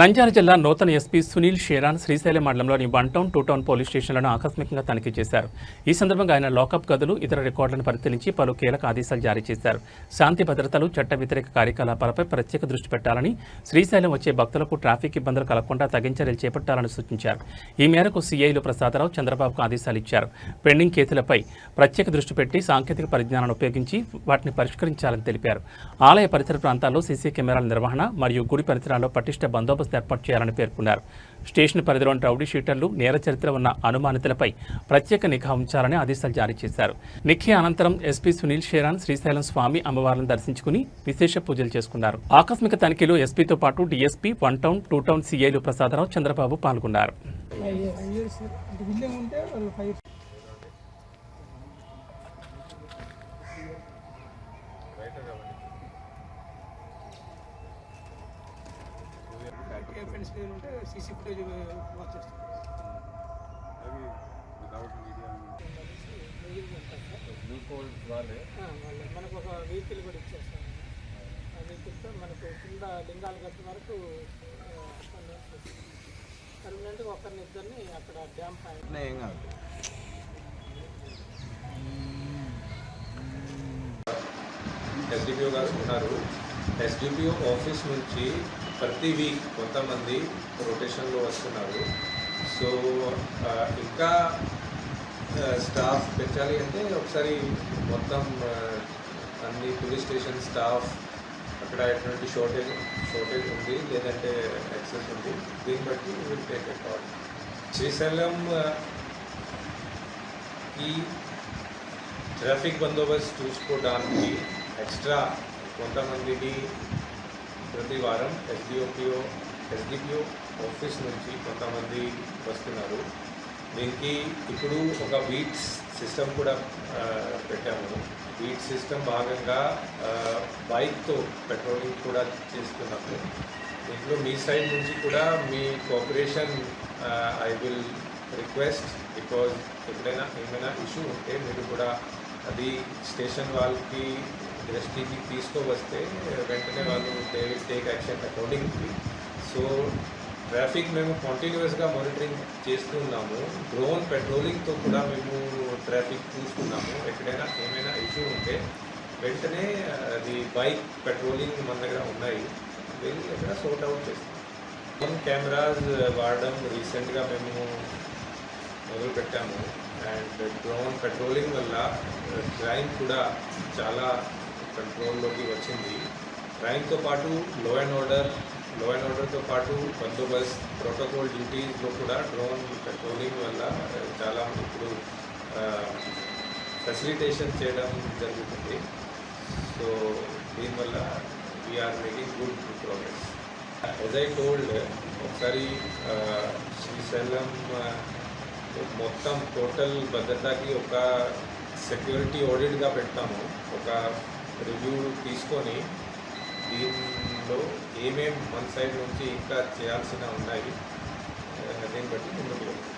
నంద్యాల జిల్లా నూతన ఎస్పీ సునీల్ షేరాన్ శ్రీశైలం మండలంలోని one town two town police స్టేషన్లను ఆకస్మికంగా తనిఖీ చేశారు. ఈ సందర్భంగా ఆయన లాకప్ గదులు ఇతర రికార్డులను పరిశీలించి పలు కీలక ఆదేశాలు జారీ చేశారు. శాంతి భద్రతలు చట్ట వ్యతిరేక కార్యకలాపాలపై ప్రత్యేక దృష్టి పెట్టాలని శ్రీశైలం వచ్చే భక్తులకు ట్రాఫిక్ ఇబ్బందులు కలగకుండా తగిన చర్యలు చేపట్టాలని సూచించారు. ఈ మేరకు సీఐలు ప్రసాదరావు చంద్రబాబుకు ఆదేశాలు ఇచ్చారు. పెండింగ్ కేసులపై ప్రత్యేక దృష్టి పెట్టి సాంకేతిక పరిజ్ఞానాన్ని ఉపయోగించి వాటిని పరిష్కరించాలని తెలిపారు. ఆలయ పరిసర ప్రాంతాల్లో సీసీ కెమెరాల నిర్వహణ మరియు గుడి పరిసరాల్లో పటిష్ట బందోబస్తు ఏర్పాటు చేయాలని పేర్కొన్నారు. స్టేషన్ పరిధిలోని రౌడీ షీటర్లు నేర చరిత్ర ఉన్న అనుమానితులపై ప్రత్యేక నిఘా ఉంచాలని ఆదేశాలు జారీ చేశారు. నిఖి అనంతరం ఎస్పీ సునీల్ షేరాన్ శ్రీశైలం స్వామి అమ్మవార్లను దర్శించుకుని విశేష పూజలు చేసుకున్నారు. ఆకస్మిక తనిఖీలో ఎస్పీతో పాటు DSP one town two town సీఐలు Prasadarao Chandrababu పాల్గొన్నారు ఫైవ్ ఇయర్స్ అంటే బిల్డింగ్ ఉంటే వాళ్ళు ఫైవ్ ఫ్రెండ్స్ పేరు ఉంటే సీసీ ఫుటేజ్ వాచ్ చేస్తాం. మీడియా వాళ్ళే. మనకు ఒక వెహికల్ కూడా ఇచ్చేస్తాం ఆ వెహికల్తో మనకు కింద లింగాలు కట్టిన వరకు పర్మనెంట్గా ఒకరిని ఇద్దరిని అక్కడ డ్యామ్ పాయింట్. ఏం కాదు. ఎస్డిపిఓ గారు ఉన్నారు ఎస్డిపిఓ ఆఫీస్ నుంచి ప్రతి వీక్ కొంతమంది రొటేషన్లో వస్తున్నారు. సో ఇంకా స్టాఫ్ పెంచాలి అంటే ఒకసారి మొత్తం అన్ని పోలీస్ స్టేషన్ స్టాఫ్ అక్కడ ఎటువంటి షార్టేజ్ షార్టేజ్ ఉంది. లేదంటే ఎక్సెస్ ఉంది. దీన్ని బట్టి will take a call Srisailam ఈ ట్రాఫిక్ బందోబస్తు చూసుకోవడానికి ఎక్స్ట్రా కొంతమందిని ప్రతి వారం ఎస్డిఓపిఓ ఎస్డిపిఓ ఆఫీస్ నుంచి కొంతమంది వస్తున్నారు. దీనికి ఇప్పుడు ఒక వీట్స్ సిస్టమ్ కూడా పెట్టాము. వీట్ సిస్టమ్ భాగంగా బైక్తో పెట్రోలింగ్ కూడా చేస్తున్నాము. దీంట్లో మీ సైడ్ నుంచి కూడా మీ cooperation I will request because ఎప్పుడైనా ఏమైనా ఇష్యూ ఉంటే మీరు కూడా అది స్టేషన్ వాళ్ళకి దృష్టికి తీసుకువస్తే వెంటనే వాళ్ళు they will take action accordingly. So traffic మేము కంటిన్యూస్గా మానిటరింగ్ చేస్తున్నాము డ్రోన్ పెట్రోలింగ్తో కూడా మేము ట్రాఫిక్ చూస్తున్నాము ఎక్కడైనా ఏమైనా ఇష్యూ ఉంటే వెంటనే అది బైక్ పెట్రోలింగ్ మన దగ్గర ఉన్నాయి. వెళ్ళి అక్కడ సోర్ట్ అవుట్ చేస్తాం. డ్రోన్ కెమెరాస్ వాడడం రీసెంట్గా మేము మొదలుపెట్టాము. అండ్ డ్రోన్ పెట్రోలింగ్ వల్ల uh, క్రైమ్ కూడా చాలా కంట్రోల్లోకి వచ్చింది. క్రైమ్తో పాటు లో అండ్ ఆర్డర్లో అండ్ ఆర్డర్తో పాటు బందోబస్త్ ప్రోటోకాల్ డ్యూటీస్లో కూడా డ్రోన్ పెట్రోలింగ్ వల్ల uh, చాలా ఇప్పుడు uh, ఫెసిలిటేషన్ చేయడం జరుగుతుంది. సో దీనివల్ల we're making good progress as I told ఒకసారి శ్రీశైలం మొత్తం టోటల్ భద్రతకి ఒక సెక్యూరిటీ ఆడిట్గా పెడతాము. ఒక రివ్యూ తీసుకొని దీనిలో ఏమేం మన సైడ్ నుంచి ఇంకా చేయాల్సిన ఉన్నాయి దీన్ని బట్టి ముందుకు వెళ్తాం